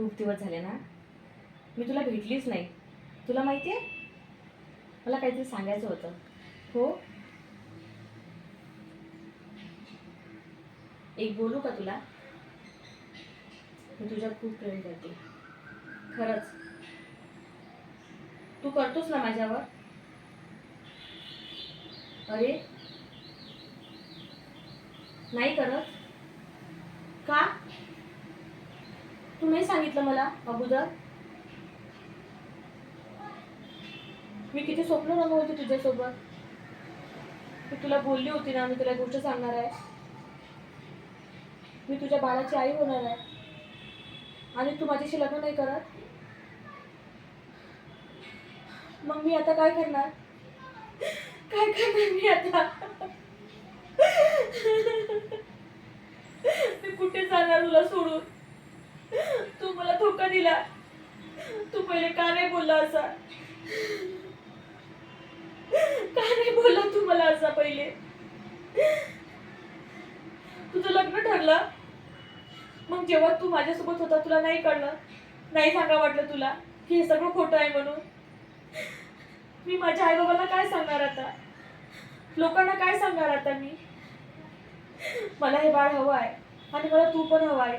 खूप दिवस झाले ना. मी तुला भेटलीच नाही. तुला माहिती आहे मला काहीतरी सांगायचं होतं. हो? एक बोलू का तुला? मी तुझ्या खूप प्रेम करते. खरंच. तू करतोस ना माझ्यावर? अरे. नाही करत? का? तू नाही सांगितलं मला अगोदर मी किती स्वप्न रंगव होते तुझ्यासोबत. मी तुला बोलली होती ना मी तुला गोष्ट सांगणार आहे. मी तुझ्या बाळाची आई होणार आहे. आणि तू माझ्याशी लग्न नाही करत. मग मी आता काय करणार? काय करणार मी आता? मी कुठे जाणार तुला सोडून? तू मला धोका दिला. तू पहिले का नाही बोलला असा? का नाही बोलला तू मला असा पहिले? तुझं लग्न ठरलं. मग जेव्हा तू माझ्यासोबत होता तुला नाही कळलं नाही सांगा वाटलं तुला की हे सगळं खोटं आहे म्हणून? मी माझ्या आई बाबाला काय सांगणार आता? लोकांना काय सांगणार आता मी? मला हे बाळ हवं आहे आणि मला तू पण हवा आहे.